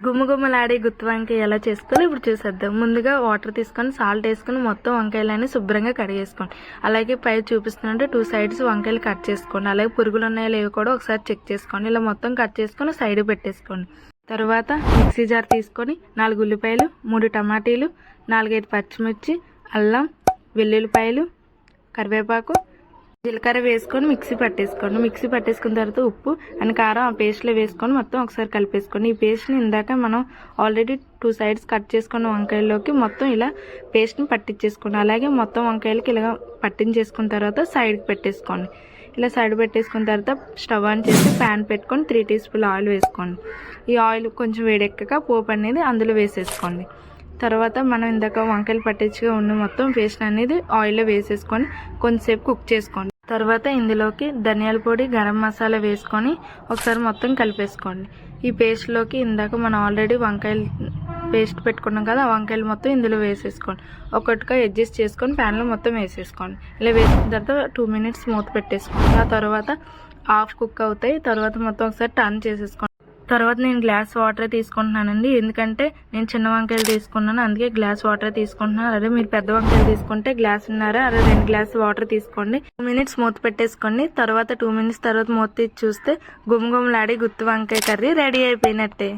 గుమ్మగుమ్మలాడే గుత్తి వంకాయ ఎలా చేసుకోవాలి ఇప్పుడు చూసేద్దాం. ముందుగా వాటర్ తీసుకొని సాల్ట్ వేసుకొని మొత్తం వంకాయలన్నీ శుభ్రంగా కడిగేసుకోండి అలాగే పై చూపిస్తున్నట్టు టూ సైడ్స్ వంకాయలు కట్ చేసుకోండి. అలాగే పురుగులు ఉన్నాయో లేవో కూడా ఒకసారి చెక్ చేసుకోండి. ఇలా మొత్తం కట్ చేసుకొని సైడ్ పెట్టేసుకోండి. తర్వాత మిక్సీ జార్ తీసుకొని నాలుగు ఉల్లిపాయలు మూడు టమాటీలు నాలుగైదు పచ్చిమిర్చి అల్లం వెల్లుల్లిపాయలు కరివేపాకు జీలకర్ర వేసుకొని మిక్సీ పట్టేసుకోండి. మిక్సీ పట్టేసుకున్న తర్వాత ఉప్పు అండ్ కారం ఆ పేస్ట్లో వేసుకొని మొత్తం ఒకసారి కలిపేసుకోండి. ఈ పేస్ట్ని ఇందాక మనం ఆల్రెడీ టూ సైడ్స్ కట్ చేసుకున్న వంకాయల్లోకి మొత్తం ఇలా పేస్ట్ని పట్టించేసుకోండి. అలాగే మొత్తం వంకాయలకి ఇలా పట్టించేసుకున్న తర్వాత సైడ్కి పెట్టేసుకోండి. ఇలా సైడ్ పెట్టేసుకున్న తర్వాత స్టవ్ ఆన్ చేసి ప్యాన్ పెట్టుకొని త్రీ టీ స్పూన్ ఆయిల్ వేసుకోండి. ఈ ఆయిల్ కొంచెం వేడెక్కక పోపు అనేది అందులో వేసేసుకోండి. తర్వాత మనం ఇందాక వంకాయలు పట్టించుగా ఉన్న మొత్తం పేస్ట్ అనేది ఆయిల్లో వేసేసుకొని కొంతసేపు కుక్ చేసుకోండి. తర్వాత ఇందులోకి ధనియాల పొడి గరం మసాలా వేసుకొని ఒకసారి మొత్తం కలిపేసుకోండి. ఈ పేస్ట్లోకి ఇందాక మనం ఆల్రెడీ వంకాయలు పేస్ట్ పెట్టుకున్నాం కదా ఆ వంకాయలు మొత్తం ఇందులో వేసేసుకోండి. ఒకటిగా అడ్జస్ట్ చేసుకొని ప్యాన్లో మొత్తం వేసేసుకోండి. ఇలా వేసిన తర్వాత టూ మినిట్స్ మూత పెట్టేసుకోండి. ఆ తర్వాత హాఫ్ కుక్ అవుతాయి. తర్వాత మొత్తం ఒకసారి టర్న్ చేసేసుకోండి. తర్వాత నేను గ్లాస్ వాటర్ తీసుకుంటున్నానండి. ఎందుకంటే నేను చిన్న వంకాయలు తీసుకున్నాను. అందుకే గ్లాస్ వాటర్ తీసుకుంటున్నాను. అదే మీరు పెద్ద వంకాయలు తీసుకుంటే గ్లాస్ ఉన్నారా? అదే రెండు గ్లాస్ వాటర్ తీసుకోండి. టూ మినిట్స్ మూత పెట్టేసుకోండి. తర్వాత టూ మినిట్స్ తర్వాత మూత తీసి చూస్తే గుమగుమలాడి గుత్తి వంకాయ కర్రీ రెడీ అయిపోయినట్టే.